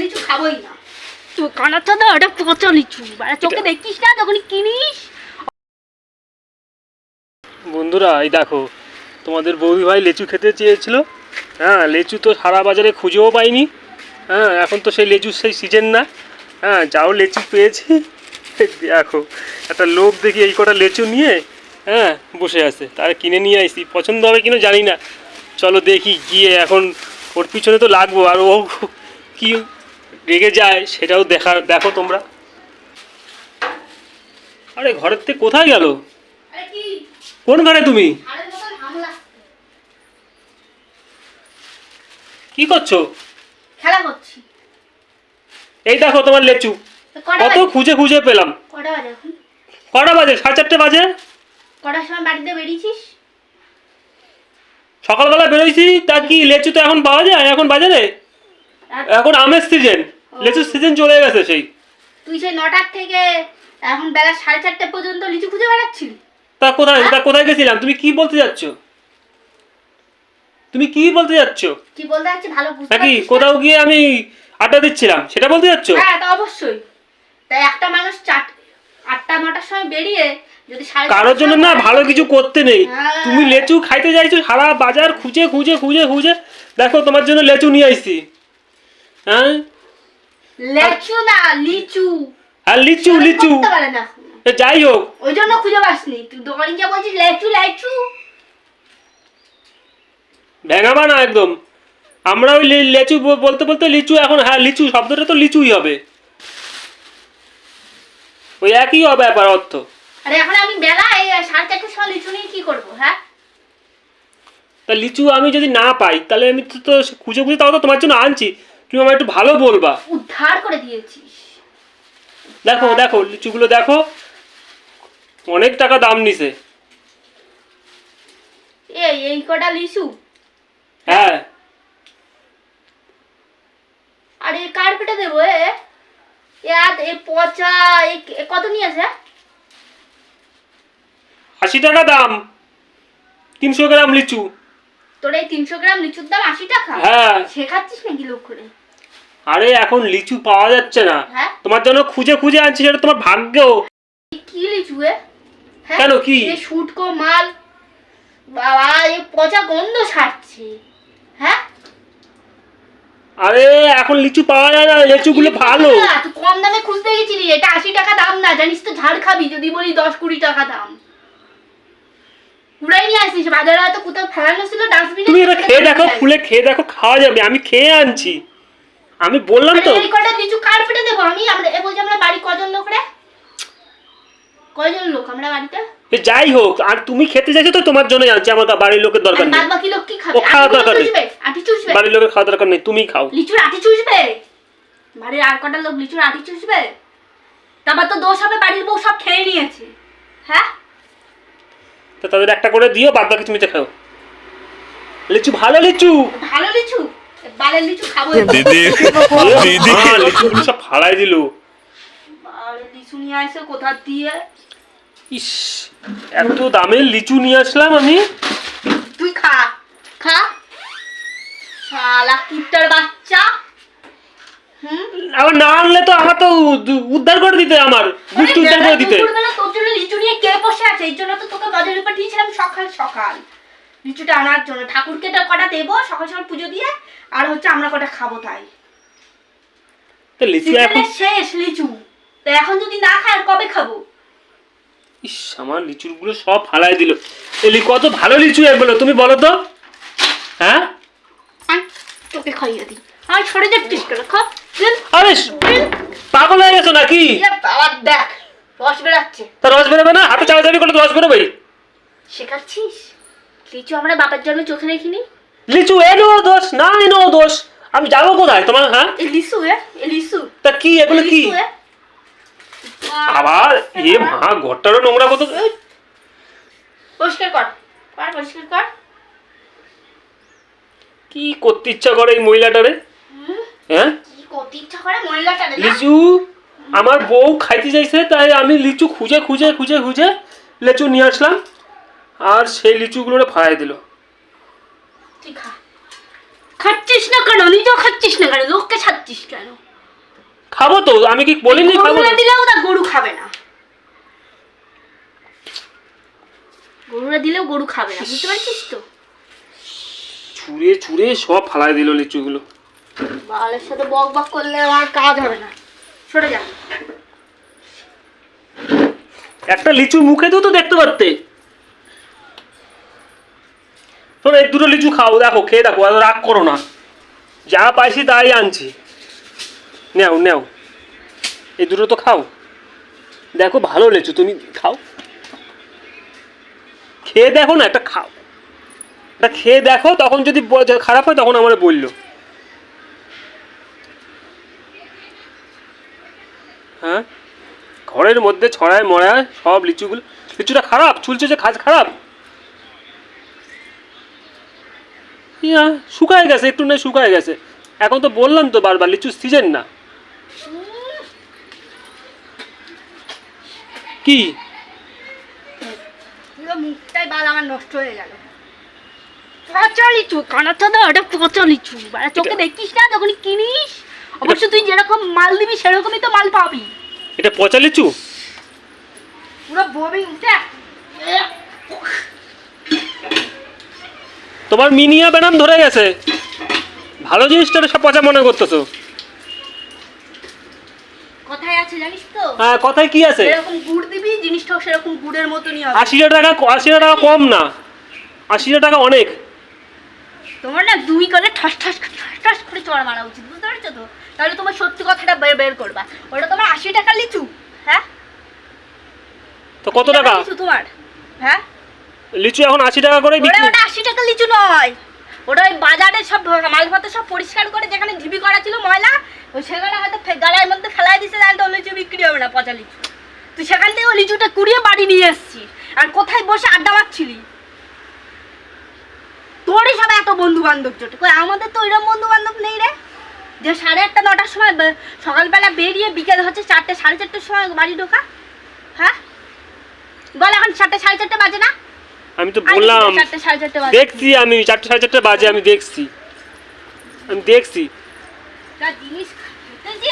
লিচু খাবোই না। তো কানাচ্ছ তো ওটা পচা লিচু। মানে চোখে দেখিস না তখন কিনিস। বন্ধুরা এই দেখো তোমাদের বৌদি ভাই লেচু খেতে চেয়েছিল। হ্যাঁ লেচু তো সারা বাজারে খুঁজেও পাইনি। হ্যাঁ এখন তো সেই লিচুর সেই সিজন না। হ্যাঁ যাও লেচু পেয়েছি। দেখো একটা লোক দেখি এই কটা লেচু নিয়ে হ্যাঁ বসে আছে। তার কিনে নিয়ে আসি পছন্দ হবে কিনা জানি না। চলো দেখি গিয়ে এখন ওর পিছনে তো লাগবো আর ও কি রেগে যায় সেটাও দেখা দেখো তোমরা। আরে ঘরের থেকে কোথায় গেল? কোন ঘরে তুমি? কি করছ? খেলা করছি। এই দেখো তোমার লেচু। কত খুঁজে খুঁজে পেলাম। কটা বাজে? সাড়ে চারটে বাজে? কটার সময় বাড়িতে বেরিয়েছিস? সকালবেলা বেরোইছি তা কি লেচু তো এখন পাওয়া যায়? এখন বাজারে? এখন আমের সিজন লেচুর সিজন চলে গেছে সেই। তুই সেই নটার থেকে এখন বেলা সাড়ে চারটে পর্যন্ত লিচু খুঁজে বেড়াচ্ছিলি? তা কোথায় তা কোথায় গেছিলাম? তুমি কি বলতে যাচ্ছ? তুমি কি বলতে যাচ্ছ? কি বলতে যাচ্ছি ভালো বুঝতে নাকি কোথাও গিয়ে আমি আড্ডা দিচ্ছিলাম? সেটা বলতে যাচ্ছ? হ্যাঁ তা অবশ্যই। তাই একটা মানুষ চার আটটা নটার সময় বেরিয়ে যদি সাড়ে কারোর জন্য না ভালো কিছু করতে নেই। হ্যাঁ। তুমি লেচু খাইতে যাইছো সারা বাজার খুঁজে খুঁজে খুঁজে খুঁজে। দেখো তোমার জন্য লেচু নিয়ে আইছি। হ্যাঁ? লেচু না লিচু। আর লিচু লিচু। করতে পারে না। এ যাই হোক। ওই জন্য খুঁজে পাসনি। তুই দোকানে গিয়ে বলছিস লেচু লেচু। ভেঙাবা না একদম। আমরা ওই লেচু বলতে বলতে লিচু এখন হ্যাঁ লিচু শব্দটা তো লিচুই হবে। ওই একই হবে ব্যাপার অর্থ। আরে এখন আমি বেলা সাড়ে চারটের সময় লিচু নিয়ে কি করব হ্যাঁ? তা লিচু আমি যদি না পাই তাহলে আমি তো তো খুঁজে খুঁজে তাও তো তোমার জন্য আনছি। তুমি আমার একটু ভালো বলবা। উদ্ধার করে দিয়েছিস। দেখো দেখো লিচুগুলো দেখো। অনেক টাকা দাম নিছে। এই এই কটা লিচু? হ্যাঁ। আর কার পেটে দেবো এ? এ পচা এ কত নিয়েছে? আশি টাকা দাম। তিনশো গ্রাম লিচু। তোর এই তিনশো গ্রাম লিচুর দাম আশি টাকা? হ্যাঁ। শেখাচ্ছিস নাকি লোক করে আরে এখন লিচু পাওয়া যাচ্ছে না। হ্যাঁ? তোমার জন্য খুঁজে খুঁজে আনছি সেটা তোমার ভাগ্য কি লিচু এ হ্যাঁ? কেন, কি? শুটকো মাল। বাবা এ পচা গন্ধ ছাড়ছে। হ্যাঁ? আরে এখন লিচু পাওয়া যায় না লিচুগুলো ভালো। তুই কম দামে খুঁজতে গেছিলি এটা আশি টাকা দাম না জানিস তো ঝাড় খাবি যদি বলি দশ কুড়ি টাকা দাম। উড়াই নিয়ে আসিস বাজারে হয়তো কোথাও ফেলানো ছিল ডাস্টবিনে তুমি এটা খেয়ে দেখো খুলে খেয়ে দেখো খাওয়া যাবে আমি খেয়ে আনছি। আমি বললাম তো। এই কটা লিচু কার পেটে দেবো? আমি আমরা এ বলছি আমরা বাড়ি কজন লোক রে? কয়জন লোক আমরা বাড়িতে? যাই হোক আর তুমি খেতে চাইছো তো তোমার জন্য আনছি আমার বাড়ির লোকের দরকার নেই। বাকি লোক কি খাবে? ও খাওয়া দরকার নেই। আটি চুষবে। বাড়ির লোকের খাওয়া দরকার নেই তুমি খাও। লিচুর আটি চুষবে? বাড়ির আর কটা লোক লিচুর আটি চুষবে? তারপর তো দোষ হবে বাড়ির বউ সব খেয়ে নিয়েছে। হ্যাঁ? তো তাদের একটা করে দিও বাদ বাকি তুমি তো খাও। লিচু ভালো লিচু। ভালো লিচু? বালের লিচু খাব দিদি দিদি। হ্যাঁ, লিচুগুলো সব ফালাই দিল। লিচু নিয়ে আসে কোথা দিয়ে? ইস এত দামের লিচু নিয়ে আসলাম আমি? তুই খা খা। শালা কিপটার বাচ্চা। হুম? আবার না আনলে তো আমার তো উদ্ধার করে দিতে আমার দুষ্টু উদ্ধার করে দিতে। তোর জন্য লিচু নিয়ে কে বসে আছে? এই জন্য তো তোকে বাজারে পাঠিয়েছিলাম সকাল সকাল। লিচুটা আনার জন্য। ঠাকুরকে তো কটা দেবো সকাল সকাল পুজো দিয়ে আর হচ্ছে আমরা কটা খাব তাই। শেষ লিচু। তো এখন যদি না খাই আর কবে খাব? ইস আমার লিচুগুলো সব ফালাই দিল। এলি কত ভালো লিচু এগুলো তুমি বলো তো। হ্যাঁ? তোকে খাইয়ে দিই। আর ছড়ে যাচ্ছিস কেন খা। আরে পাগল হয়ে গেছো নাকি? বাবা দেখ রস বেরাচ্ছে। তা রস বেরোবে না? হাতে চাওয়া যাবি করলে তো রস বেরোবে শেখাচ্ছিস? লিচু আমরা বাবার জন্য চোখে দেখিনি? লিচু দোষ না এনো দোষ। আমি যাব কোথায়? তোমার হ্যাঁ? লিচু এ লিচু তা কি এগুলো কি? আবার এ মা ঘরটারও নোংরা কত? পরিষ্কার কর কর পরিষ্কার কর। কি করতে ইচ্ছা করে এই মহিলাটারে? হ্যাঁ? কি করতে ইচ্ছা করে মহিলাটা লিচু আমার বউ খাইতে চাইছে তাই আমি লিচু খুঁজে খুঁজে খুঁজে খুঁজে লিচু নিয়ে আসলাম। আর সেই লিচুগুলোরে ফায়াই দিল। তুই খা। খাচ্ছিস না কেন? নিজেও খাচ্ছিস না কেন? লোককে ছাড়ছিস কেন? খাব তো আমি কি বলিনি খাব গরুরা? দিলেও তা গরু খাবে না। গরুরা দিলেও গরু খাবে না বুঝতে পারছিস তো? ছুঁড়ে ছুঁড়ে সব ফালাই দিল লিচুগুলো। বালের সাথে বক বক করলে আমার কাজ হবে না। সরে যা। একটা লিচু মুখে তো দেখতে পারতে। শোনো, এই দুটো লিচু খাও, দেখো, খেয়ে দেখো এত রাগ করো না। যা পাইছি তাই আনছি। নেও নেও। এই দুটো তো খাও। দেখো, ভালো লিচু, তুমি খাও। খেয়ে দেখো না, একটা খাও। এটা খেয়ে দেখো, তখন যদি খারাপ হয়, তখন আমার বলল। হ্যাঁ? ঘরের মধ্যে ছড়ায় মরায় সব লিচুগুলো লিচুটা খারাপ চুলছে যে খাজ খারাপ? ইয়া শুকায় গেছে একটু না শুকায় গেছে। এখন তো বললাম তো বারবার লিচু সিজন না। কি? মুখটাই বাল আমার নষ্ট হয়ে গেল। পচা লিচু এটা পচা লিচু। মানে চোখে দেখিস না কিনিস অবশ্য তুই যেরকম মাল দিবি সেরকমই তো মাল পাবি। এটা পচা লিচু? পুরো বমি উঠে তোমার মিনিয়া ব্যানাম ধরে গেছে। ভালো জিনিসটা সব পচা মনে করতেছো। কথায় আছে জানিস তো? হ্যাঁ কথায় কি আছে? যেরকম গুড় দিবি জিনিসটাও সেরকম গুড়ের মতনই হবে। আশি টাকা আশি টাকা কম না। আশি টাকা অনেক। তোমার না দুই ঠাস ঠাস ঠাস ঠাস করে চড় মারা উচিত বুঝতে পারছ তো? তাহলে তোমার সত্যি কথাটা বের বের করবা। ওটা তোমার আশি টাকা লিচু হ্যাঁ? তো কত টাকা? লিচু তোমার হ্যাঁ? লিচু এখন আশি টাকা করে বিক্রি। ওটা আশি টাকা লিচু নয়। ওটা ওই বাজারে সব মালপত্র সব পরিষ্কার করে যেখানে ঢিবি করা ছিল ময়লা ওই সেখানে হয়তো গালার মধ্যে ফেলাই দিছে জানতো তো লিচু বিক্রি হবে না পচা লিচু। তুই সেখান থেকে ওই লিচুটা কুড়িয়ে বাড়ি নিয়ে এসছিস। আর কোথায় বসে আড্ডা মারছিলি? তোরই সব এত বন্ধু বান্ধব জোটে। কই আমাদের তো ওইরকম বন্ধু বান্ধব নেই রে। যে সাড়ে আটটা নটার সময় সকালবেলা বেরিয়ে বিকেল হচ্ছে চারটে সাড়ে চারটের সময় বাড়ি ঢোকা। হ্যাঁ? বল এখন চারটে সাড়ে চারটে বাজে না? আমি তো বললাম দেখছি আমি চারটে সাড়ে চারটে বাজে আমি দেখছি। আমি দেখছি।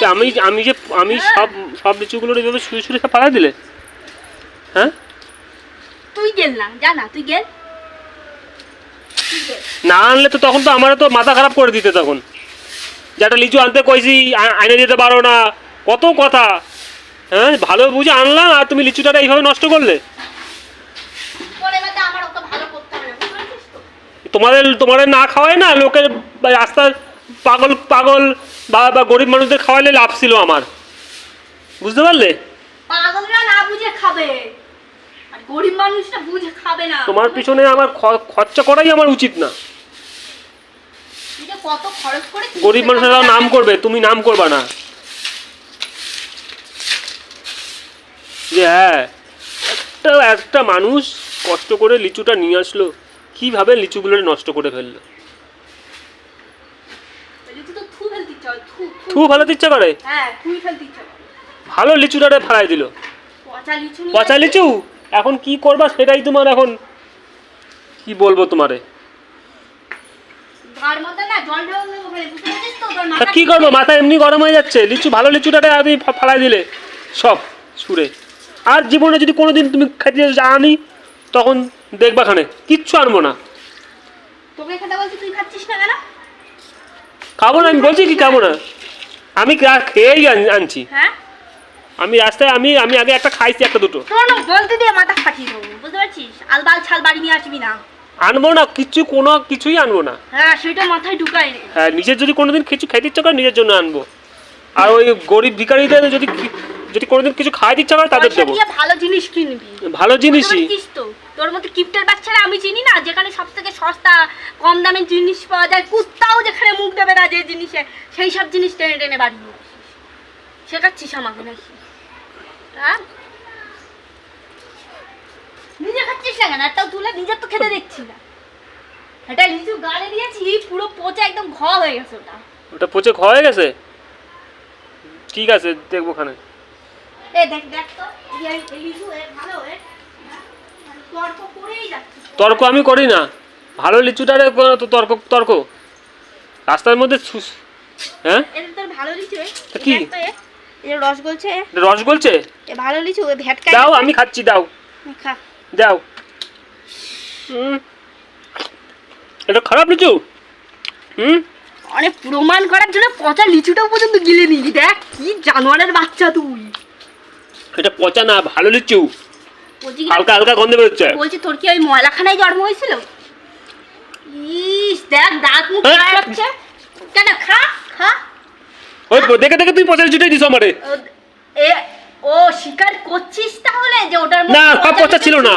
আমি? আমি যে আমি হ্যাঁ। সব সব লিচুগুলো এইভাবে শুয়ে শুয়ে সব পাড়া দিলে? হ্যাঁ? তুই গেল না জানা তুই গেল। না আনলে তো তখন তো আমারও তো মাথা খারাপ করে দিতে তখন। যে একটা লিচু আনতে কইছি আ- আইনে দিতে পারো না। কত কথা। হ্যাঁ ভালো বুঝে আনলাম আর তুমি লিচুটা এইভাবে নষ্ট করলে পরে বাদে আমার ওকে ভালো করতে হবে না, বুঝতে পারছিস তো? তোমাদের তোমাদের না খাওয়াই না লোকের রাস্তার পাগল পাগল বা বা গরিব মানুষদের খাওয়াইলে লাভ ছিল আমার। বুঝতে পারলে? পাগলরা না বুঝে খাবে। আর গরিব মানুষটা বুঝে খাবে না। তোমার পিছনে আমার খরচা করাই আমার উচিত না। কত খরচ করে গরিব মানুষেরাও নাম করবে তুমি নাম করবা না। যে হ্যাঁ একটা একটা মানুষ কষ্ট করে লিচুটা নিয়ে আসলো। কীভাবে লিচুগুলো নষ্ট করে ফেলল? থু ফেলতে ইচ্ছা ভালো ইচ্ছা করে? হ্যাঁ ভালো লিচুটারে ফেলাই দিল। পচা লিচু এখন কি করবা সেটাই তোমার এখন কি বলব তোমারে? কি করব? মাথা এমনি গরম হয়ে যাচ্ছে। লিচু ভালো লিচুটারে আপনি ফা- ফালাই দিলে। সব সুরে। আর জীবনে যদি কোনোদিন তুমি খাইতে আনি তখন দেখবা খানে কিচ্ছু আনব না। তোকে খেতে বলছি তুই খাচ্ছিস না কেন? খাব না আমি বলছি কি খাব না। আমি খেয়েই আনছি। হ্যাঁ? আমি রাস্তায় আমি আমি আগে একটা খাইছি একটা দুটো। তোর বলতে দিয়ে মাথা ফাটিয়ে দেবো বুঝতে পারছিস? আলবাল ছাল বাড়ি নিয়ে আসবি না। আনব না কিচ্ছু কোনো কিছুই আনব না। হ্যাঁ সেটা মাথায় ঢুকাই হ্যাঁ নিজের যদি কোনোদিন কিছু খাইতে ইচ্ছা করে নিজের জন্য আনব। আর ওই গরিব ভিখারিদের যদি যদি কোনোদিন কিছু খাইতে ইচ্ছা করে তাদের দেবো। ভালো জিনিস কিনবি। ভালো জিনিসই। তোর মতো কিপ্টের বাচ্চারা আমি চিনি না যেখানে সব থেকে সস্তা কম দামের জিনিস পাওয়া যায় কুত্তাও যেখানে মুখ দেবে না যে জিনিসে সেই সব জিনিস টেনে টেনে বাড়ি শেখাচ্ছিস আমাকে নাকি? হ্যাঁ? নিজে খাচ্ছিস না কেন একটাও তুলে নিজের তো খেতে দেখছি না। এটা লিচু গালে দিয়েছি পুরো পচে একদম ঘ হয়ে গেছে ওটা। ওটা পচে খ হয়ে গেছে? ঠিক আছে দেখব খানে এ দেখ দেখ তো। লিচু এ ভালো এ তর্ক আমি করি না। ভালো লিচুটারে তো তর্ক তর্ক। রাস্তার মধ্যে হ্যাঁ? এটা ভালো লিচু কি? রস গলছে রস গলছে? ভালো লিচু এ দাও আমি খাচ্ছি দাও। খা। দাও। এটা খারাপ লিচু? হুম? অনেক প্রমাণ করার জন্য পচা লিচুটাও পর্যন্ত গিলে নিবি দেখ কি জানোয়ারের বাচ্চা তুই। এটা পচা না ভালো লিচু। হালকা হালকা গন্ধ বেরোচ্ছে। বলছি তোর কি ওই ময়লাখানায় জন্ম হয়েছিল? ইস দেখ দাঁত মুখ হ্যাঁ। খারাপ হচ্ছে। কেন খা খা। ওই দেখে দেখে তুই পচা লিচুটাই দিস আমারে। এ ও স্বীকার করছিস তাহলে যে ওটার না, সব পচা ছিল না।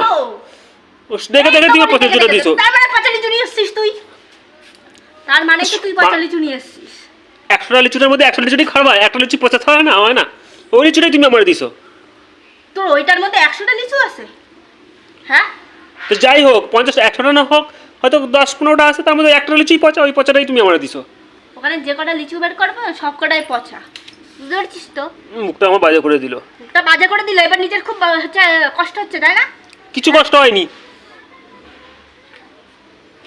দেখে দেখে তুই পচা দেখে দিস তার মানে পচা লিচু নিয়ে এসছিস তুই। তার মানে তো তুই পচা লিচু নিয়ে এসছিস? একশোটা লিচুটার মধ্যে একশো লিচুটি খারাপ হয় একটা লিচু পচা হয় না হয় না। ওই লিচুটাই তুমি আমার দিছো। তোর ওইটার মধ্যে একশোটা লিচু আছে? হ্যাঁ? তো যাই হোক পঞ্চাশ একশোটা না হোক হয়তো দশ পনেরোটা আছে তার মধ্যে একটা লিচুই পচা ওই পচাটাই তুমি আমার দিছো। ওখানে যে কটা লিচু বের করব সব কটাই পচা। বুঝতে পারছিস তো? মুখটা আমার বাজে করে দিল। ওটা বাজে করে দিল এবার নিজের খুব হচ্ছে কষ্ট হচ্ছে তাই না? কিছু কষ্ট হয়নি।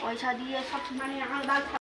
পয়সা দিয়ে সব মানে